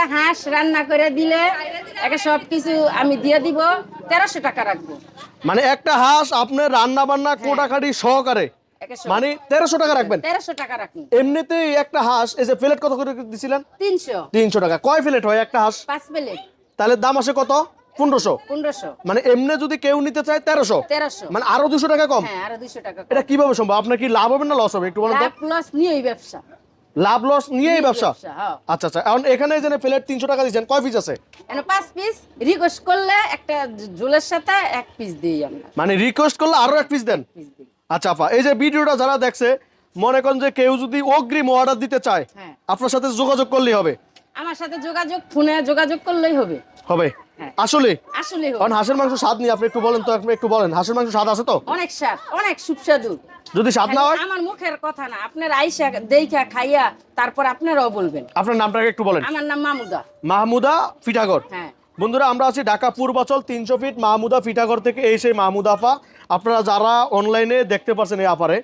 একটা হাঁস রান্না করে দিলে একটা সব কিছু আমি দিয়ে দিব তেরোশো টাকা রাখব। মানে একটা হাঁস আপনার রান্না বান্না কোটাকাটি সহকারে। মানে তেরোশো টাকা রাখবেন? তেরোশো টাকা এমনিতেই একটা হাঁস এই যে প্লেট কত করে দিছিলেন? তিনশো। তিনশো টাকা। কয় প্লেট হয় একটা হাঁস? পাঁচ প্লেট। তাহলে দাম আসে কত? পনেরোশো। পনেরোশো। মানে এমনি যদি কেউ নিতে চায় তেরোশো। তেরোশো। মানে আরও দুশো টাকা কম? হ্যাঁ আরও দুশো টাকা এটা কীভাবে সম্ভব? আপনার কি লাভ হবে না লস হবে? একটু বলেন লস নিয়েই ব্যবসা। লাভ লস নিয়েই ব্যবসা? হ্যাঁ। আচ্ছা আচ্ছা এখন এখানে যে প্লেট তিনশো টাকা দিচ্ছেন কয় পিস আছে? পাঁচ পিস রিকোয়েস্ট করলে একটা ঝোলের সাথে এক পিস দিই আমরা। মানে রিকোয়েস্ট করলে আরও এক পিস দেন? আচ্ছা আপা এই যে ভিডিওটা যারা দেখছে মনে করেন যে কেউ যদি অগ্রিম অর্ডার দিতে চায় হ্যাঁ। আপনার সাথে যোগাযোগ করলেই হবে? আমার সাথে যোগাযোগ ফোনে যোগাযোগ করলেই হবে। হবে? হ্যাঁ। আসলে আসলে কারণ হাঁসের মাংস স্বাদ নেই আপনি একটু বলেন তো আপনি একটু বলেন। হাঁসের মাংস স্বাদ আছে তো? অনেক স্বাদ অনেক সুস্বাদু। যদি স্বাদ না হয়? আমার মুখের কথা না আপনার আইসা দেখা খাইয়া তারপর আপনারাও বলবেন। আপনার নামটাকে একটু বলেন। আমার নাম মামুদা মাহমুদা ফিটাগর হ্যাঁ। বন্ধুরা আমরা আছি ঢাকা পূর্বাচল তিনশো ফিট মাহমুদা ফিটাগর থেকে এই সেই মাহমুদা আফা। আপনারা যারা অনলাইনে দেখতে পাচ্ছেন এই আপারে